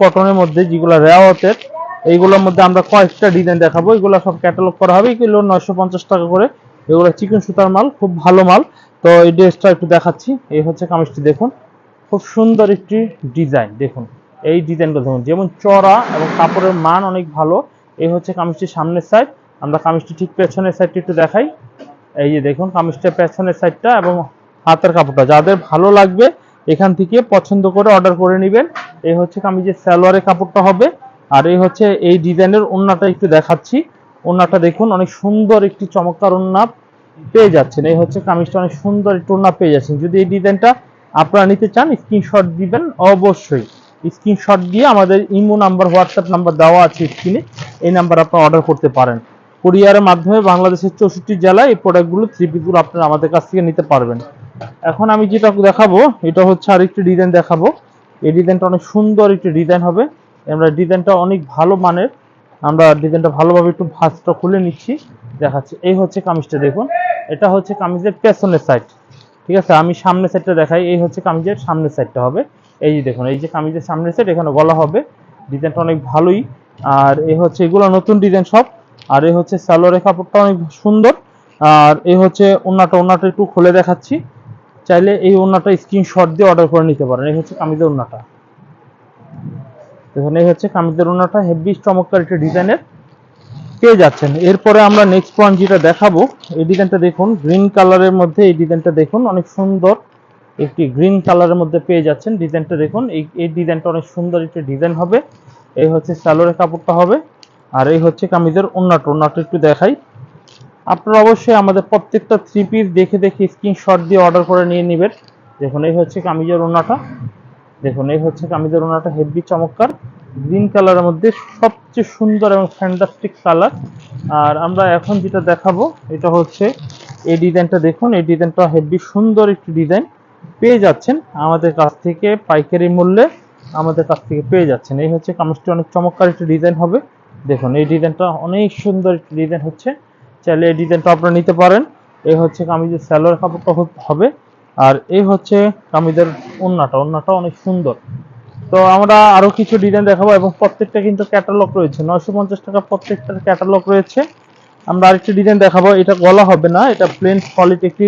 কটনের মধ্যে যেগুলো রেওয়াতের এইগুলোর মধ্যে আমরা কয়েকটা ডিজাইন দেখাবো। এগুলো সব ক্যাটালগ করা হবে এগুলো নয়শো পঞ্চাশ টাকা করে। এগুলো চিকন সুতার মাল, খুব ভালো মাল। তো এই ড্রেসটা একটু দেখাচ্ছি। এই হচ্ছে কামিজটি, দেখুন। খুব সুন্দর একটি ডিজাইন দেখুন। এই ডিজাইনটা দেখুন, যেমন চড়া এবং কাপড়ের মান অনেক ভালো। এই হচ্ছে কামিজটির সামনের সাইড আমরা কামিজটি ঠিক পেছনের সাইডটি একটু দেখাই। এই যে দেখুন, কামিজটার পেছনের সাইডটা এবং হাতের কাপড়টা। যাদের ভালো লাগবে এখান থেকে পছন্দ করে অর্ডার করে নেবেন। এই হচ্ছে কামিজের সালোয়ারের কাপড়টা হবে। আর এই হচ্ছে এই ডিজাইনের ওন্নাটা একটু দেখাচ্ছি। ওন্নাটা দেখুন, অনেক সুন্দর একটি চমৎকার ওন্না পেয়ে যাচ্ছেন। এই হচ্ছে কামিজটা অনেক সুন্দর একটু ওন্না পেয়ে যাচ্ছেন। যদি এই ডিজাইনটা আপনারা নিতে চান স্ক্রিনশট দিবেন অবশ্যই। স্ক্রিনশট দিয়ে আমাদের ইমো নাম্বার হোয়াটসঅ্যাপ নাম্বার দেওয়া আছে স্ক্রিনে এই নাম্বার আপনারা অর্ডার করতে পারেন। কুরিয়ারের মাধ্যমে বাংলাদেশের চৌষট্টি জেলায় এই প্রোডাক্টগুলো থ্রি পিসগুলো আপনারা আমাদের কাছ থেকে নিতে পারবেন। এখন আমি যেটা দেখাবো, এটা হচ্ছে আর আরেকটি ডিজাইন দেখাবো। এই ডিজাইনটা অনেক সুন্দর একটি ডিজাইন হবে। আমরা ডিজাইনটা অনেক ভালো মানের। আমরা ডিজাইনটা ভালোভাবে একটু ভাঁজটা খুলে নিচ্ছি। দেখাচ্ছি। এই হচ্ছে কামিজটা, দেখুন। এটা হচ্ছে কামিজের পেছনের সাইড ঠিক আছে? আমি সামনের সাইডটা দেখাই। এই হচ্ছে কামিজের সামনের সাইডটা হবে। এই যে দেখুন, এই যে কামিজের সামনের সাইড এখানে গলা হবে। ডিজাইনটা অনেক ভালোই। আর এই হচ্ছে এগুলো নতুন ডিজাইন সব। আর এই হচ্ছে সালোয়ারের কাপড়টা অনেক সুন্দর। আর এই হচ্ছে ওন্নাটা ওনাটা একটু খুলে দেখাচ্ছি। চাইলে এই ওন্নাটা স্ক্রিনশট দিয়ে অর্ডার করে নিতে পারেন। এই হচ্ছে কামিজের ওন্নাটা দেখুন, এই হচ্ছে কামিজের ওন্নাটা হেভি চমৎকার একটা ডিজাইনের। পেয়ে যাচ্ছেন। এরপরে আমরা নেক্সট পয়েন্ট যেটা দেখাবো, এই ডিজাইনটা দেখুন গ্রিন কালারের মধ্যে এই ডিজাইনটা দেখুন, অনেক সুন্দর একটি গ্রিন কালারের মধ্যে পেয়ে যাচ্ছেন ডিজাইনটা দেখুন। এই এই ডিজাইনটা অনেক সুন্দর একটি ডিজাইন হবে। এই হচ্ছে সালোয়ারের কাপড়টা হবে। আর এই হচ্ছে কামিজের ওন্নাটা ওন্নাটা একটু দেখাই। আপনারা অবশ্যই আমাদের প্রত্যেকটা থ্রি পিস দেখে দেখে স্ক্রিনশট দিয়ে অর্ডার করে নিয়ে নেবেন। দেখুন, এই হচ্ছে কামিজের ওনাটা দেখুন, এই হচ্ছে কামিজের ওন্নাটা হেভি চমৎকার। গ্রিন কালারের মধ্যে সবচেয়ে সুন্দর এবং ফ্যান্টাস্টিক কালার আর আমরা এখন যেটা দেখাবো, এটা হচ্ছে এই ডিজাইনটা দেখুন। এই ডিজাইনটা হেভি সুন্দর একটি ডিজাইন। পেয়ে যাচ্ছেন আমাদের কাছ থেকে পাইকারি মূল্যে আমাদের কাছ থেকে পেয়ে যাচ্ছেন। এই হচ্ছে কামিজটি অনেক চমৎকার একটি ডিজাইন হবে। দেখুন, এই ডিজাইনটা অনেক সুন্দর একটি ডিজাইন হচ্ছে। চাইলে এই ডিজাইনটা আপনারা নিতে পারেন। এই হচ্ছে কামিজের স্যালোয়ার কাপড়টা হবে। আর এই হচ্ছে কামিজের ওন্নাটা। ওন্নাটা অনেক সুন্দর। তো আমরা আরও কিছু ডিজাইন দেখাবো এবং প্রত্যেকটা কিন্তু ক্যাটালগ রয়েছে। নয়শো পঞ্চাশ টাকা প্রত্যেকটার ক্যাটালগ রয়েছে। আমরা আরেকটি ডিজাইন দেখাবো। এটা গলা হবে না, এটা প্লেন সলিড একটি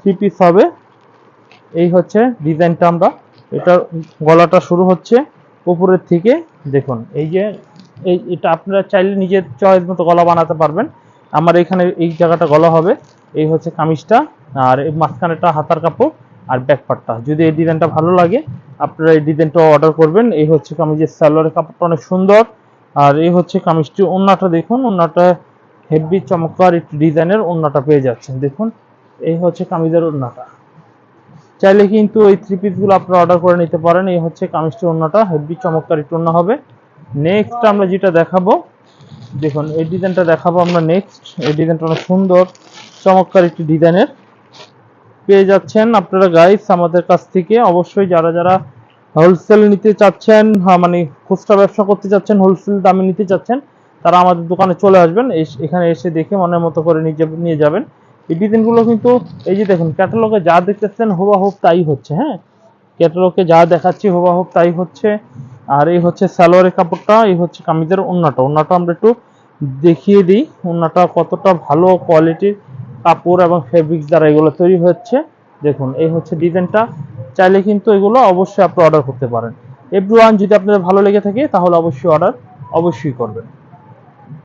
থ্রি পিস হবে। এই হচ্ছে ডিজাইনটা আমরা। এটা গলাটা শুরু হচ্ছে উপরের থেকে। দেখুন, এই যে, এই এটা আপনারা চাইলে নিজের চয়েস মতো গলা বানাতে পারবেন। আমার এখানে এই জায়গাটা গলা হবে। এই হচ্ছে কামিজটা আর এই মাঝখানেটা হাতার কাপড় আর ব্যাক পার্টটা যদি এই ডিজাইনটা ভালো লাগে, আপনারা এই ডিজাইনটা অর্ডার করবেন। এই হচ্ছে কামিজের সালোয়ারের কাপড়টা অনেক সুন্দর। আর এই হচ্ছে কামিজটি ওন্নাটা দেখুন ওন্নাটা হেভি চমৎকার একটি ডিজাইনের ওন্নাটা পেয়ে যাচ্ছেন। দেখুন, এই হচ্ছে কামিজের ওন্নাটা চাইলে কিন্তু এই থ্রি পিসগুলো আপনারা অর্ডার করে নিতে পারেন। এই হচ্ছে কামিজটি ওন্নাটা হেভি চমৎকার একটি ওন্না হবে। নেক্সট আমরা যেটা দেখাবো দেখুন এই ডিজাইনটা দেখাবো আমরা নেক্সট এই ডিজাইনটা অনেক সুন্দর চমৎকার একটি ডিজাইনের পেয়ে যাচ্ছেন আপনারা গাইস আমাদের কাছ থেকে। অবশ্যই যারা যারা হোলসেল নিতে চাচ্ছেন হ্যাঁ, মানে খুচরা ব্যবসা করতে চাচ্ছেন হোলসেল দামে নিতে চাচ্ছেন তারা আমাদের দোকানে চলে আসবেন এখানে এসে দেখে মনের মতো করে নিয়ে যাবে- নিয়ে যাবেন। এই ডিজাইনগুলো কিন্তু এই যে দেখুন ক্যাটালগে যা দেখতেছেন হুবাহুব তাই হচ্ছে হ্যাঁ? ক্যাটালগে যা দেখাচ্ছি হুবাহুব তাই হচ্ছে। আর এই হচ্ছে সালোয়ারের কাপড়টা, এই হচ্ছে কামিজের ওন্নাটা। ওন্নাটা আমরা একটু দেখিয়ে দিই। ওন্নাটা কতটা ভালো কোয়ালিটির কাপড় এবং ফেব্রিক্স দ্বারা এগুলো তৈরি হচ্ছে। দেখুন, এই হচ্ছে ডিজাইনটা। চাইলে কিন্তু এগুলো অবশ্যই আপনি অর্ডার করতে পারেন। এভরিওয়ান যদি আপনাদের ভালো লেগে থাকে, তাহলে অবশ্যই অর্ডার অবশ্যই করবেন।